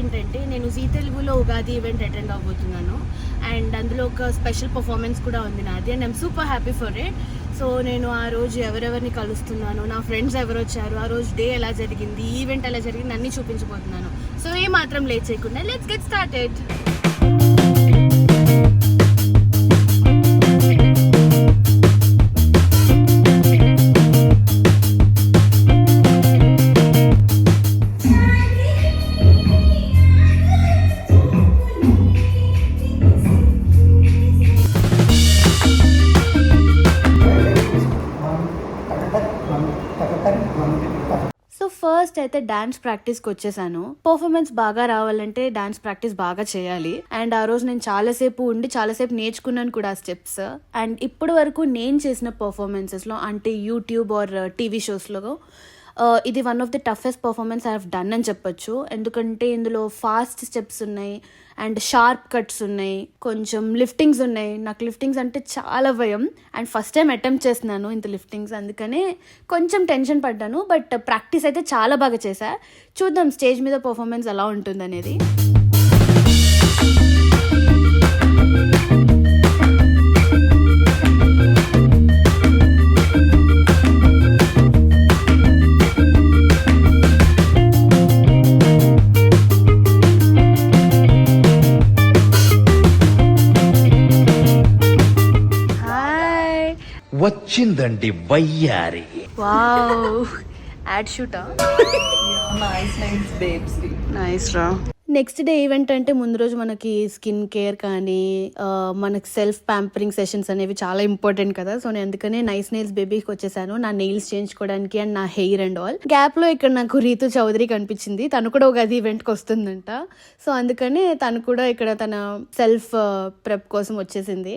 ఏంటంటే నేను జీ తెలుగులో ఉగాది ఈవెంట్ అటెండ్ అవ్వబోతున్నాను అండ్ అందులో ఒక స్పెషల్ పర్ఫార్మెన్స్ కూడా ఉంది నాది. And I'm super happy for it so నేను ఆ రోజు ఎవరెవరిని కలుస్తున్నాను నా ఫ్రెండ్స్ ఎవరు వచ్చారు ఆ రోజు డే ఎలా జరిగింది ఈవెంట్ ఎలా జరిగింది అన్నీ చూపించబోతున్నాను. సో ఏ మాత్రం లేట్ చేయకుండా లెట్స్ గెట్ స్టార్టెడ్ అయితే డాన్స్ ప్రాక్టీస్కి వచ్చేసాను. పర్ఫార్మెన్స్ బాగా రావాలంటే డాన్స్ ప్రాక్టీస్ బాగా చేయాలి. అండ్ ఆ రోజు నేను చాలాసేపు ఉండి చాలాసేపు నేర్చుకున్నాను కూడా ఆ స్టెప్స్. అండ్ ఇప్పటి వరకు నేను చేసిన పర్ఫార్మెన్సెస్లో అంటే యూట్యూబ్ ఆర్ టీవీ షోస్లో Uh, ఇది one of the toughest performance I have done అని చెప్పొచ్చు. ఎందుకంటే ఇందులో ఫాస్ట్ స్టెప్స్ ఉన్నాయి అండ్ షార్ప్ కట్స్ ఉన్నాయి. కొంచెం లిఫ్టింగ్స్ ఉన్నాయి. నాకు లిఫ్టింగ్స్ అంటే చాలా భయం. అండ్ ఫస్ట్ టైం అటెంప్ట్ చేస్తున్నాను ఇంత లిఫ్టింగ్స్ అందుకనే కొంచెం టెన్షన్ పడ్డాను. బట్ ప్రాక్టీస్ అయితే చాలా బాగా చేశా. చూద్దాం స్టేజ్ మీద పర్ఫార్మెన్స్ ఎలా ఉంటుందనేది. అనేది వచ్చిందండి వయ్యారి. నైస్ రా. నెక్స్ట్ డే ఈవెంట్ అంటే ముందు రోజు మనకి స్కిన్ కేర్ కానీ మనకి సెల్ఫ్ ప్యాంపరింగ్ సెషన్స్ అనేవి చాలా ఇంపార్టెంట్ కదా. సో నేను అందుకనే నైస్ నెయిల్స్ బేబీకి వచ్చేసాను. నా నెయిల్స్ చేయించుకోవడానికి అండ్ నా హెయిర్ అండ్ ఆల్ గ్యాప్లో ఇక్కడ నాకు రీతు చౌదరి కనిపించింది. తను కూడా ఒక అది ఈవెంట్కి వస్తుందంట. సో అందుకనే తను కూడా ఇక్కడ తన సెల్ఫ్ ప్రెప్ కోసం వచ్చేసింది.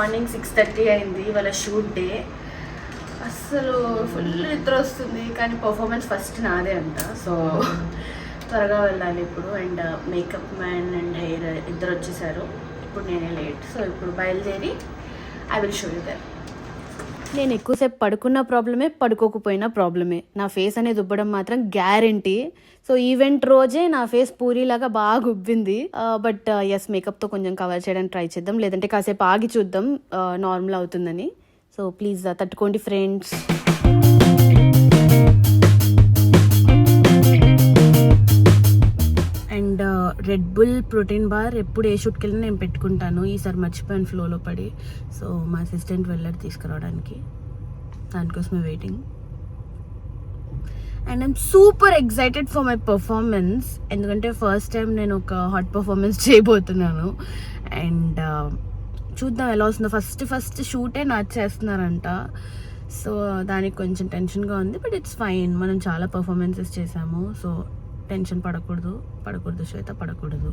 మార్నింగ్ సిక్స్ థర్టీ అయింది వాళ్ళ షూట్ డే. అస్సలు ఫుల్ నిద్ర వస్తుంది కానీ పర్ఫార్మెన్స్ ఫస్ట్ నాదే అంట. సో త్వరగా వెళ్ళాలి ఇప్పుడు. And makeup man and hair ఇద్దరు వచ్చేసారు. ఇప్పుడు నేనే లేట్ సో ఇప్పుడు బయలుదేరి I will show you there నేను ఎక్కువసేపు పడుకున్న ప్రాబ్లమే పడుకోకపోయినా ప్రాబ్లమే. నా ఫేస్ అనేది ఉబ్బడం మాత్రం గ్యారంటీ సో ఈవెంట్ రోజే నా ఫేస్ పూరిలాగా బాగా ఉబ్బింది. బట్ ఎస్ మేకప్తో కొంచెం కవర్ చేయడానికి ట్రై చేద్దాం. లేదంటే కాసేపు ఆగి చూద్దాం uh, నార్మల్ అవుతుందని. So please uh, తట్టుకోండి friends Red Bull protein bar ఎప్పుడు ఏ షూట్కి వెళ్ళినా నేను పెట్టుకుంటాను. ఈసారి మర్చిపోయాను ఫ్లోలో పడి. సో మా అసిస్టెంట్ వెళ్ళాడు తీసుకురావడానికి. దానికోసమే waiting and I'm super excited for my performance ఎందుకంటే ఫస్ట్ టైం నేను ఒక హాట్ పర్ఫార్మెన్స్ చేయబోతున్నాను. అండ్ uh, చూద్దాం ఎలా వస్తుందో. ఫస్ట్ ఫస్ట్ షూటే నాట్ చేస్తున్నారంట. సో దానికి కొంచెం టెన్షన్గా ఉంది బట్ ఇట్స్ ఫైన్ మనం చాలా పర్ఫార్మెన్సెస్ చేసాము. సో టెన్షన్ పడకూడదు పడకూడదు శ్వేత పడకూడదు.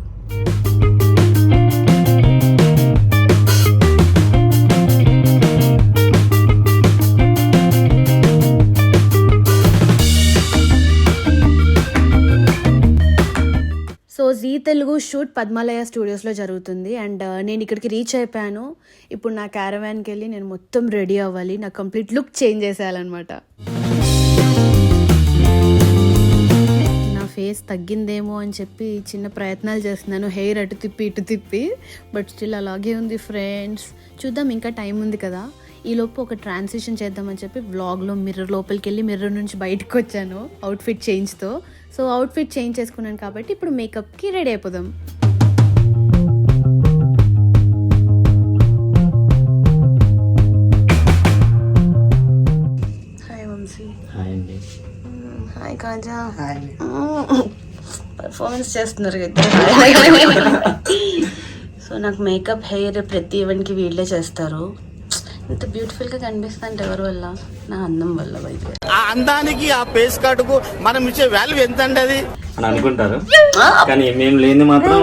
సో జీ తెలుగు షూట్ పద్మాలయ స్టూడియోస్లో జరుగుతుంది. అండ్ uh, నేను ఇక్కడికి రీచ్ అయిపోయాను. ఇప్పుడు నా క్యారవాన్కి వెళ్ళి నేను మొత్తం రెడీ అవ్వాలి. నా కంప్లీట్ లుక్ చేంజ్ చేసేయాలన్నమాట. ఫేస్ తగ్గిందేమో అని చెప్పి చిన్న ప్రయత్నాలు చేస్తున్నాను. హెయిర్ అటు తిప్పి ఇటు తిప్పి. బట్ స్టిల్ అలాగే ఉంది ఫ్రెండ్స్. చూద్దాం ఇంకా టైం ఉంది కదా. ఈలోపు ఒక ట్రాన్సిషన్ చేద్దామని చెప్పి వ్లాగ్లో మిర్రర్ లోపలికి వెళ్ళి మిర్రర్ నుంచి బయటకు వచ్చాను అవుట్ఫిట్ చేంజ్తో సో అవుట్ఫిట్ చేంజ్ చేసుకున్నాను కాబట్టి ఇప్పుడు మేకప్కి రెడీ అయిపోదాం. హాయ్ వంశీ. హాయ్ అండి. హాయ్ కాజా. పర్ఫార్మెన్స్ చేస్తున్నారు సో నాకు మేకప్ హెయిర్ ప్రతి ఈవెంట్కి వీళ్ళే చేస్తారు. ఇంత బ్యూటిఫుల్గా కనిపిస్తుంటే ఎవరి వల్ల? నా అందం వల్ల అయితే ఆ అందానికి ఆ పేస్ కార్డుకు మనం ఇచ్చే వాల్యూ ఎంత అండి అది? అని అనుకుంటారు. కానీ మేము లేని మాత్రం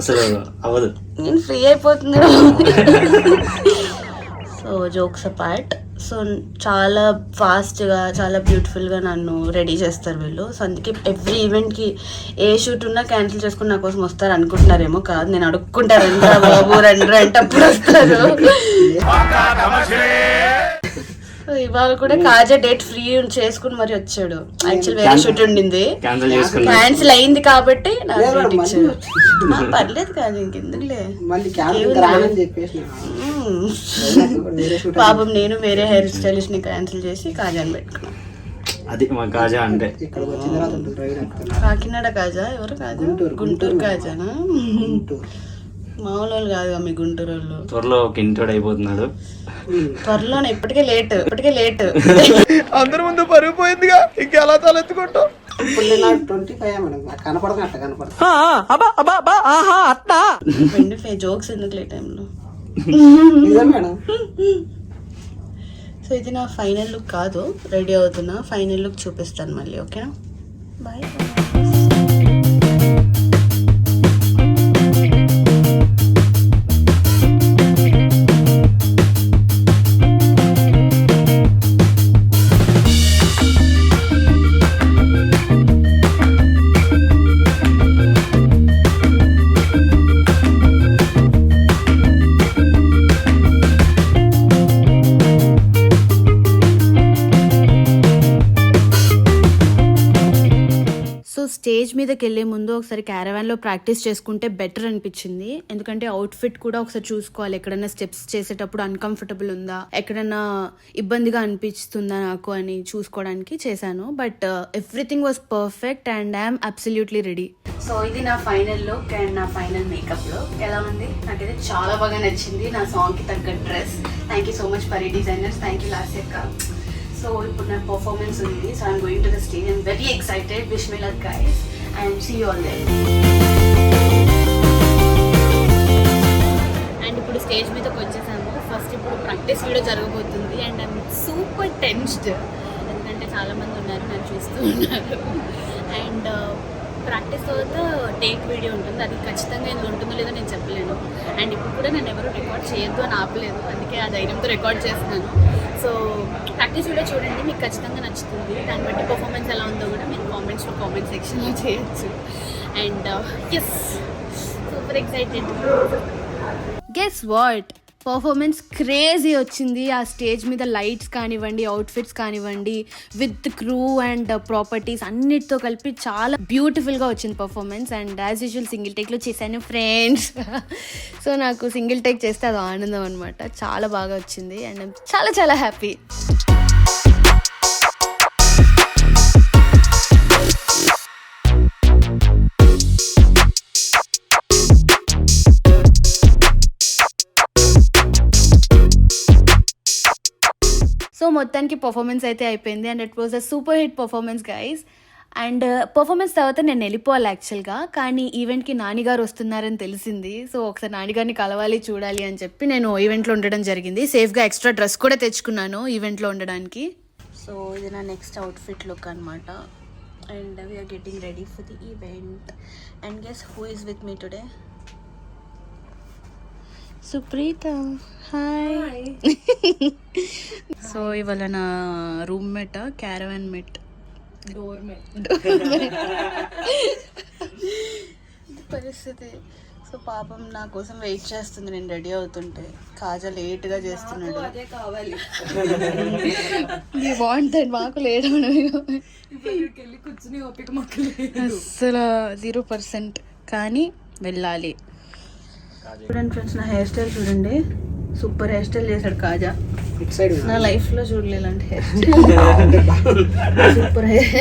అసలు అవ్వదు. నేను ఫ్రీ అయిపోతుంది సో జోక్స్ అపార్ట్ సో చాలా ఫాస్ట్గా చాలా బ్యూటిఫుల్గా నన్ను రెడీ చేస్తారు వీళ్ళు. సో అందుకే ఎవ్రీ ఈవెంట్కి ఏ షూట్ ఉన్నా క్యాన్సిల్ చేసుకుని నా కోసం వస్తారు అనుకుంటున్నారేమో కాదు. నేను అడుక్కుంటారు రెండు బాబు రెండు అంటే అప్పుడు వస్తారు ఇవాళ కూడా కాజా డేట్ ఫ్రీ చేసుకుని మరి వచ్చాడు. యాక్చువల్ వేరే షూట్ ఉండింది. క్యాన్సిల్ చేసుకున్నా క్యాన్సిల్ అయింది కాబట్టి పర్లేదు కాదు ఇంకెందుకులే. షూట్ పాపం నేను వేరే హెయిర్ స్టైలిస్ట్ని క్యాన్సిల్ చేసి కాజాని పెట్టుకున్నాను అది మా కాజా అంటే. కాకినాడ కాజా? ఎవరు కాజా? గుంటూరు, గుంటూరు కాజానా? గుంటూరు. మామూలు వాళ్ళు కాదుగా మీ గుంటూరు వాళ్ళు త్వరలో ఒక ఇంటోడు అయిపోతున్నాడు. త్వరలోనే ఇప్పటికే లేట్ ఇప్పటికే లేట్. అందరి ముందు పరుగు పోయిందిగా. కనపడదు రెండు ఫే జోక్స్ ఎందుకు టైంలో? సో ఇది నా ఫైనల్ లుక్ కాదు రెడీ అవుతున్నా ఫైనల్ లుక్ చూపిస్తాను మళ్ళీ ఓకేనా? బాయ్. మీదకి వెళ్ళే ముందు ఒకసారి క్యారవాన్లో ప్రాక్టీస్ చేసుకుంటే బెటర్ అనిపించింది. ఎందుకంటే అవుట్ఫిట్ కూడా ఒకసారి చూసుకోవాలి. ఎక్కడైనా స్టెప్స్ చేసేటప్పుడు అన్కంఫర్టబుల్ ఉందా? ఎక్కడైనా ఇబ్బందిగా అనిపిస్తుందా నాకు అని చూసుకోవడానికి చేశాను. But everything was perfect and I'm absolutely ready so ఇది నా ఫైనల్ లుక్ అండ్ నా ఫైనల్ మేకప్ లుక్ ఎలా ఉంది? నాకైతే చాలా బాగా నచ్చింది. నా సాంగ్కి తగ్గ dress thank you so much Pari designers thank you last యొక్క సో ఇప్పుడు నా పర్ఫార్మెన్స్ ఉంది. So I'm going to the stage I'm very excited wish me luck guys and see all there and ఇప్పుడు స్టేజ్ మీదకి వచ్చేసాము. First ఇప్పుడు practice video జరగబోతుంది. And I'm super tensed ఎందుకంటే చాలామంది ఉన్నారు నన్ను చూస్తూ ఉన్నారు. అండ్ ప్రాక్టీస్ uh, తర్వాత టేక్ వీడియో ఉంటుంది. అది ఖచ్చితంగా ఏదో ఉంటుందో లేదో నేను చెప్పలేను. అండ్ ఇప్పుడు కూడా నేను ఎవరు రికార్డ్ చేయొద్దు అని ఆపలేదు. అందుకే ఆ ధైర్యంతో రికార్డ్ చేస్తున్నాను. సో ప్రాక్టీస్ కూడా చూడండి మీకు ఖచ్చితంగా నచ్చుతుంది. దాన్ని బట్టి పర్ఫార్మెన్స్ ఎలా ఉందో కూడా మీరు కామెంట్స్లో కామెంట్ సెక్షన్లో చేయొచ్చు. And yes super excited guess what performance crazy వచ్చింది. ఆ స్టేజ్ మీద లైట్స్ కానివ్వండి అవుట్ఫిట్స్ కానివ్వండి విత్ క్రూ అండ్ ప్రాపర్టీస్ అన్నిటితో కలిపి చాలా బ్యూటిఫుల్గా వచ్చింది performance and as usual single టేక్లో చేశాను ఫ్రెండ్స్ సో నాకు సింగిల్ టేక్ చేస్తే అది ఆనందం అనమాట చాలా బాగా వచ్చింది. అండ్ చాలా చాలా హ్యాపీ మొత్తానికి పర్ఫార్మెన్స్ అయితే అయిపోయింది. And it was a super hit performance guys and performance తర్వాత నేను వెళ్ళిపోవాలి యాక్చువల్గా కానీ ఈవెంట్కి నానిగారు వస్తున్నారని తెలిసింది. సో ఒకసారి నానిగారిని కలవాలి చూడాలి అని చెప్పి నేను ఈవెంట్లో ఉండడం జరిగింది. సేఫ్గా ఎక్స్ట్రా డ్రెస్ కూడా తెచ్చుకున్నాను ఈవెంట్లో ఉండడానికి. సో ఇది నా నెక్స్ట్ అవుట్ఫిట్ లుక్ అనమాట and we're getting ready for the event and guess who is with me today Supreetha hi. So ఇవాళ నా రూమ్మేట్ క్యారవాన్ మెట్? డోర్ పరిస్థితి. సో పాపం నా కోసం వెయిట్ చేస్తుంది నేను రెడీ అవుతుంటే. కాజా లేట్గా చేస్తున్నాడు. అదే కావాలి. బాగుంటుంది మాకు లేట్ వెళ్ళి కూర్చుని ఓపిక మాకు లేదు. అస్సలు జీరో పర్సెంట్. కానీ వెళ్ళాలి. చూడండి ఫ్రెండ్స్ నా హెయిర్ స్టైల్ చూడండి. సూపర్ హెయిర్ స్టైల్ చేశాడు కాజా. నా లైఫ్లో చూడలే ఇలాంటి హెయిర్ స్టైల్ సూపర్ హెయిర్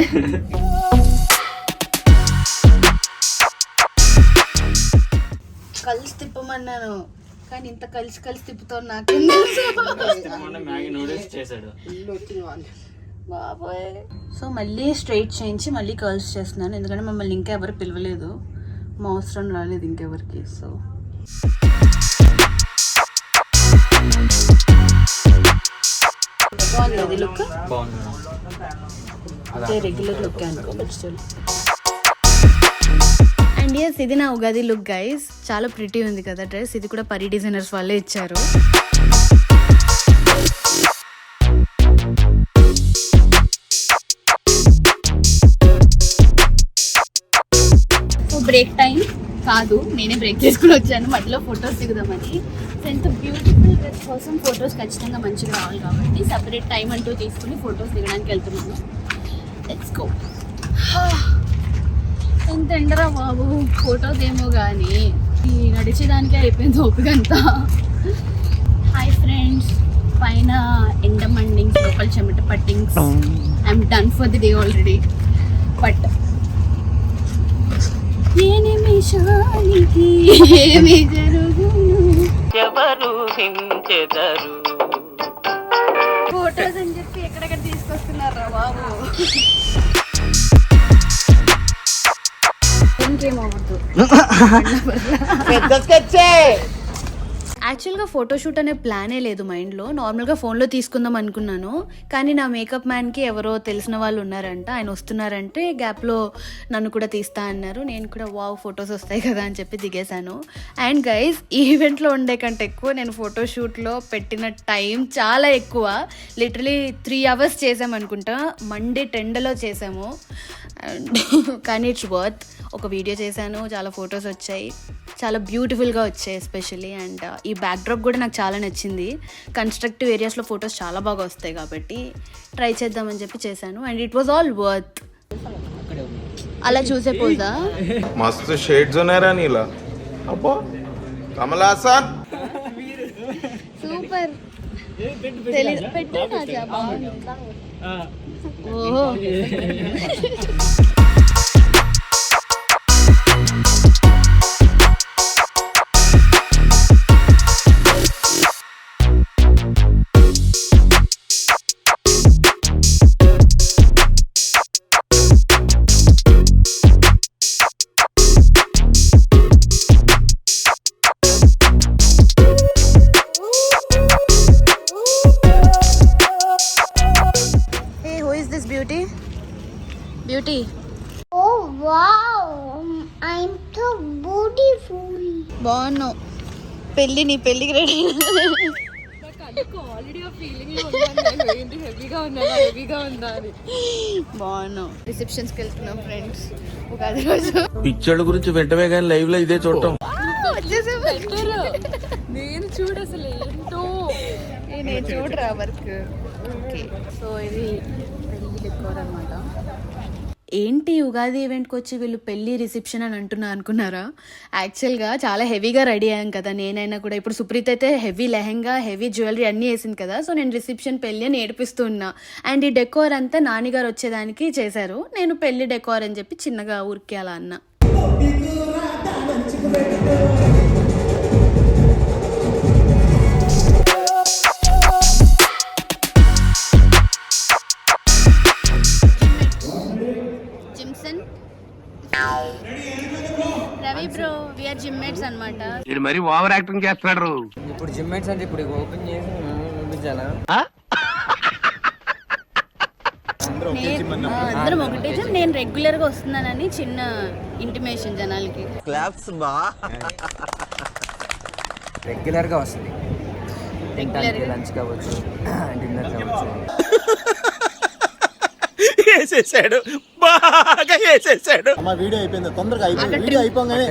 కలిసి తిప్పమన్నాను. కానీ ఇంత కలిసి కలిసి తిప్పుతావు నాకేం బాబోయ్. సో మళ్ళీ స్ట్రైట్ చేయించి మళ్ళీ కర్ల్స్ చేస్తున్నాను. ఎందుకంటే మమ్మల్ని ఇంకా ఎవరు పిలవలేదు. మా అవసరం రాలేదు ఇంకెవరికి. సో బాగుంది లుక్ బాగుంది రెగ్యులర్ లుక్ అనుకో అండ్ ఎస్ ఇది నా ఉగాది లుక్ గైస్ చాలా ప్రిటీ ఉంది కదా డ్రెస్ ఇది కూడా పరి డిజైనర్స్ వాళ్ళే ఇచ్చారు. బ్రేక్ టైం కాదు నేనే బ్రేక్ చేసుకుని వచ్చాను మధ్యలో ఫొటోస్ దిగుదామని. ఎంత బ్యూటిఫుల్ డ్రెస్ కోసం ఫొటోస్ ఖచ్చితంగా మంచిగా రావాలి కాబట్టి సపరేట్ టైం అంటూ తీసుకుని ఫొటోస్ దిగడానికి వెళ్తున్నాను. లెట్స్ గో ఎంత ఎండరా బాబు. ఫొటోస్ ఏమో కానీ ఈ నడిచేదానికే అయిపోయింది ఓపిక అంతా. హాయ్ ఫ్రెండ్స్ పైన ఎండ మండింగ్స్ లోపల చెమట పట్టింగ్స్. I'm done for the day already but ఏ నిమిషానికి ఏమి జరుగును? ఫోటోస్ అని చెప్పి ఎక్కడెక్కడ తీసుకొస్తున్నారా బాబు? ఇంకేం అవ్వద్దు యాక్చువల్గా ఫోటోషూట్ అనే ప్లానే లేదు మైండ్లో నార్మల్గా ఫోన్లో తీసుకుందాం అనుకున్నాను. కానీ నా మేకప్ మ్యాన్కి ఎవరో తెలిసిన వాళ్ళు ఉన్నారంట. ఆయన వస్తున్నారంటే గ్యాప్లో నన్ను కూడా తీస్తా అన్నారు. నేను కూడా వావ్ ఫొటోస్ వస్తాయి కదా అని చెప్పి దిగేశాను. అండ్ గైస్ ఈవెంట్లో ఉండే కంటే ఎక్కువ నేను ఫోటోషూట్లో పెట్టిన టైం చాలా ఎక్కువ. లిటరలీ త్రీ అవర్స్ చేసామనుకుంటా మండే టెండలో చేసాము అండ్ కానీ ఇట్స్ వర్త్ ఒక వీడియో చేశాను చాలా ఫొటోస్ వచ్చాయి. చాలా బ్యూటిఫుల్గా వచ్చాయి ఎస్పెషల్లీ అండ్ uh, ఈ బ్యాక్డ్రాప్ కూడా నాకు చాలా నచ్చింది. కన్స్ట్రక్టివ్ ఏరియాస్లో ఫొటోస్ చాలా బాగా వస్తాయి కాబట్టి ట్రై చేద్దామని చెప్పి చేశాను and it was all worth అలా చూసే పోదా? మస్తు షేడ్స్ ఉన్నారా నీలా. అబ్బో కమలాసన్ సూపర్ పెట్టు రాజా, బాగుంది. ఓహో. Beauty beauty Oh wow, I'm so beautiful. బాగున్నావు పెళ్ళి నీ పెళ్ళికి రెడీ ఆల్రెడీ ఆ ఫీలింగ్లో ఉన్నాను నేను ఏంటి హెవీగా ఉందా హెవీగా ఉందా అని. బాగున్నావు రిసెప్షన్స్కి వెళ్తున్నాం ఫ్రెండ్స్ ఉగాది రోజు. పిచ్చోళ్ళ గురించి వెంటనే కానీ లైవ్లో ఇదే చూడటం. నేను చూడు అసలు ఏంటో. ఏ, నేను చూడరా వర్క్ ఓకే సో ఇది పెళ్ళి ఏంటి ఉగాది ఈవెంట్కి వచ్చి వీళ్ళు పెళ్ళి రిసెప్షన్ అని అంటున్నా అనుకున్నారా? యాక్చువల్గా చాలా హెవీగా రెడీ అయ్యాం కదా. నేనైనా కూడా ఇప్పుడు సుప్రీత్ అయితే హెవీ లెహెంగా హెవీ జ్యువెలరీ అన్నీ వేసింది కదా. సో నేను రిసెప్షన్ పెళ్ళి అని ఏడిపిస్తూ ఉన్నా. అండ్ ఈ డెకోర్ అంతా నాన్నగారు వచ్చేదానికి చేశారు. నేను పెళ్ళి డెకోర్ అని చెప్పి చిన్నగా ఊరికే అలా అన్నా. అనమాట ఇది మరి ఓవర్ యాక్టింగ్ చేస్తున్నాడు. ఇప్పుడు జిమ్ మేట్స్ అంటే ఇప్పుడు ఓపెన్ చేసి చూపించాలా? అందరం ఒకటే జిమ్ నేను రెగ్యులర్గా వస్తున్నానని చిన్న ఇంటిమేషన్ జనాలకి. క్లాప్స్ బా రెగ్యులర్గా వస్తుంది? లంచ్ కావచ్చు డిన్నర్ కావచ్చు. వేసేసాడు. బాగా వేసేసాడు. మా వీడియో అయిపోయింది. తొందరగా అయిపోయింది వీడియో అయిపోగానే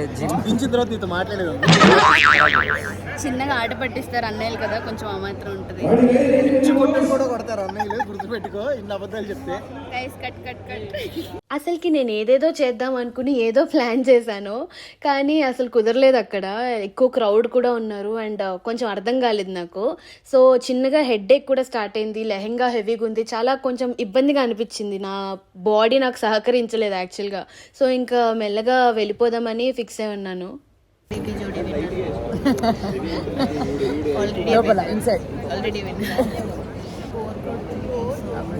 దించిన తర్వాత నీతో మాట్లాడేది చిన్నగా ఆట పట్టిస్తారు అన్నయ్యలు కదా కొంచెం ఆ మాత్రం ఉంటది కూడా కొడతారు అన్నయ్యలు. గుర్తుపెట్టుకో ఇన్ని అబద్ధాలు చెప్తే. కట్ కట్ కట్ అసలుకి నేను ఏదేదో చేద్దాం అనుకుని ఏదో ప్లాన్ చేశాను. కానీ అసలు కుదరలేదు అక్కడ. ఎక్కువ క్రౌడ్ కూడా ఉన్నారు అండ్ కొంచెం అర్థం కాలేదు నాకు. సో చిన్నగా హెడ్ ఏక్ కూడా స్టార్ట్ అయింది. లెహెంగా హెవీగా ఉంది. చాలా కొంచెం ఇబ్బందిగా అనిపించింది. నా బాడీ నాకు సహకరించలేదు యాక్చువల్గా. సో ఇంకా మెల్లగా వెళ్ళిపోదామని ఫిక్స్ అయి ఉన్నాను. ఆల్రెడీ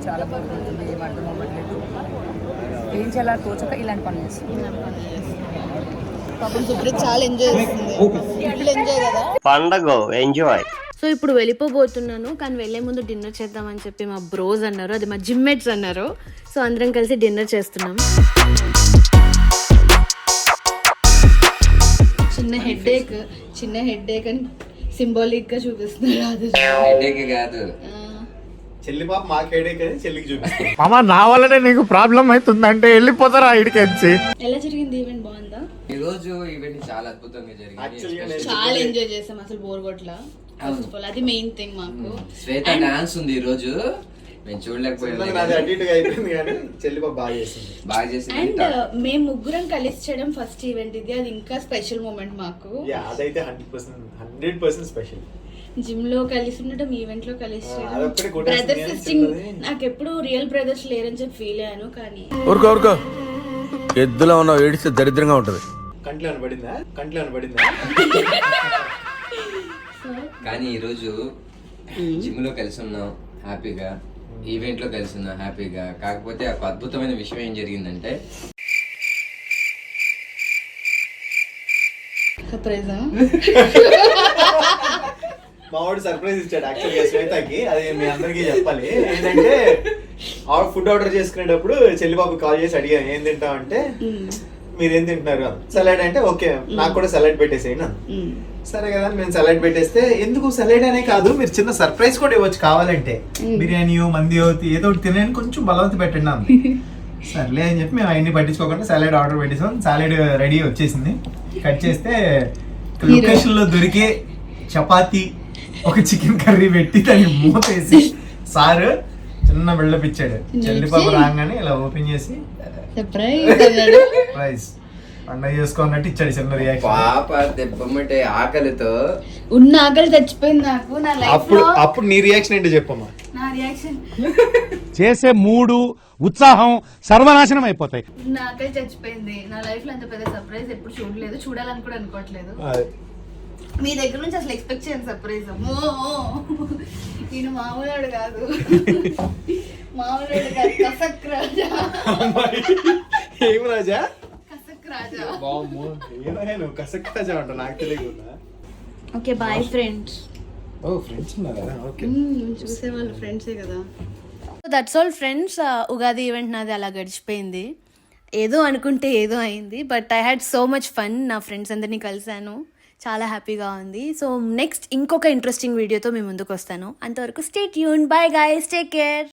చాలా బాగుంటుంది. ఏం అర్థం అవ్వట్లేదు ఏం చేయాలా తోచక ఇలాంటి పనులు పాపం సుప్రీత్ చాలా ఎంజాయ్ చేస్తుంది. ఎంజాయ్ కదా? పండగ ఎంజాయ్ సో ఇప్పుడు వెళ్ళిపోబోతున్నాను కానీ వెళ్ళే ముందు డిన్నర్ చేద్దామని చెప్పి మా బ్రోస్ అన్నారు. అది మా జిమ్మేట్స్ అన్నారు. సో అందరం కలిసి డిన్నర్ చేస్తున్నాం. చిన్న హెడ్ ఏక్ చిన్న హెడ్ ఏక్ అని సింబాలిక్గా చూపిస్తున్నారు. అది కాదు. చెల్లి పాప మాకు హెడేక్ అని చెల్లికి చూపిస్తాం. మామ నా వల్లనే నీకు ప్రాబ్లం అవుతుందంటే వెళ్ళిపోతారా ఇడికి వచ్చి? ఎలా జరిగింది ఈవెంట్ బాగుందా? ఈ రోజు ఈవెంట్ చాలా అద్భుతంగా జరిగింది. చాలా ఎంజాయ్ చేసాం అసలు బోర్ కొట్ల ఫస్ట్ ఆఫ్ ఆల్ అది మెయిన్ థింగ్ మాకు. శ్వేత డాన్స్ ఉంది ఈ రోజు. మేము చూడలేకపోయాం అండ్ మేము ముగ్గురం కలిసి చేయడం ఫస్ట్ ఈవెంట్ ఇది. అది ఇంకా స్పెషల్ మూమెంట్ మాకు. యా అదైతే hundred percent hundred percent special జిమ్లో కలిసి ఉండటం. ఈవెంట్లో కలిసి బ్రదర్ సిస్టింగ్. నాకు ఎప్పుడు రియల్ బ్రదర్స్ లేరని చెప్పి ఫీల్ అయ్యాను కానీ ఊరుకో ఊరుకో. ఎద్దులో ఉన్న ఏడిస్తే దరిద్రంగా ఉంటది. కంట్లో పడిందా కంట్లో పడిందా కానీ ఈ రోజు జిమ్లో కలిసి ఉన్నాం హ్యాపీగా. ఈవెంట్లో కలిసి ఉన్నాం హ్యాపీగా. కాకపోతే ఒక అద్భుతమైన విషయం ఏం జరిగిందంటే సర్ప్రైజా మా వాడు సర్ప్రైజ్ ఇచ్చాడు యాక్చువల్గా శ్వేతకి. అది మీ అందరికీ చెప్పాలి. ఏంటంటే ఆవిడ ఫుడ్ ఆర్డర్ చేసుకునేటప్పుడు చెల్లి బాబు కాల్ చేసి అడిగాను ఏం తింటావు? అంటే మీరు ఏం తింటున్నారు సలాడ్ అంటే ఓకే నాకు కూడా సలాడ్ పెట్టేసేయండి అన్న. సరే కదా మేము సలాడ్ పెట్టేస్తే ఎందుకు సలాడ్ అనే కాదు మీరు చిన్న సర్ప్రైజ్ కూడా ఇవ్వచ్చు కావాలంటే. బిర్యానీయో మందియో ఏదో ఒకటి తినని కొంచెం బలవంత పెట్టండి. సర్లే అని చెప్పి మేము అవన్నీ పట్టించుకోకుండా సలాడ్ ఆర్డర్ పెట్టేసాం. సలాడ్ రెడీ వచ్చేసింది. కట్ చేస్తే లొకేషన్లో దొరికే చపాతి ఒక చికెన్ కర్రీ పెట్టి దాన్ని మూతేసి సార్ చిన్న బిల్డప్ ఇచ్చాడు చెల్లిపాప రాగానే ఇలా ఓపెన్ చేసి సర్ప్రైజ్ ప్రైస్ పండగ చేసుకున్నట్టు ఇచ్చాడు చిన్న రియాక్షన్ పాప దెబ్బమ్మటే ఆకలితో. ఉన్న ఆకలి చచ్చిపోయింది నాకు నా లైఫ్ అప్పుడు అప్పుడు నీ రియాక్షన్ ఏంటో చెప్పమ్మా? నా రియాక్షన్ చేసే మూడు ఉత్సాహం సర్వనాశనం అయిపోతాయి. నా ఆకలి చచ్చిపోయింది. నా లైఫ్లో అంత పెద్ద సర్ప్రైజ్ ఎప్పుడు చూడలేదు. చూడాలని కూడా అనుకోవట్లేదు. మీ దగ్గర నుంచి అసలు ఎక్స్పెక్ట్ చేయను సర్ప్రైజ్ అమ్మో! నేను మామూలు కాదు. మామూలు కాదు. కసక్ రాజా. ఏం రాజా? కసక్ రాజా. బామ్మో ఏమైనా నువ్వు కసక్కాజా అంట నాకు తెలియకుండా okay bye friends oh friends ఉన్నారా? ఓకే. చూసే వాళ్ళు ఫ్రెండ్సే కదా. That's all friends Ugadi event నాది అలా గడిచిపోయింది. ఏదో అనుకుంటే ఏదో అయింది but I had so much fun నా ఫ్రెండ్స్ అందరినీ కలిశాను. చాలా హ్యాపీగా ఉంది. సో నెక్స్ట్ ఇంకొక ఇంట్రెస్టింగ్ వీడియోతో మీ ముందుకు వస్తాను అంతవరకు స్టేట్ యూన్ బాయ్ గాయస్ టేక్ కేర్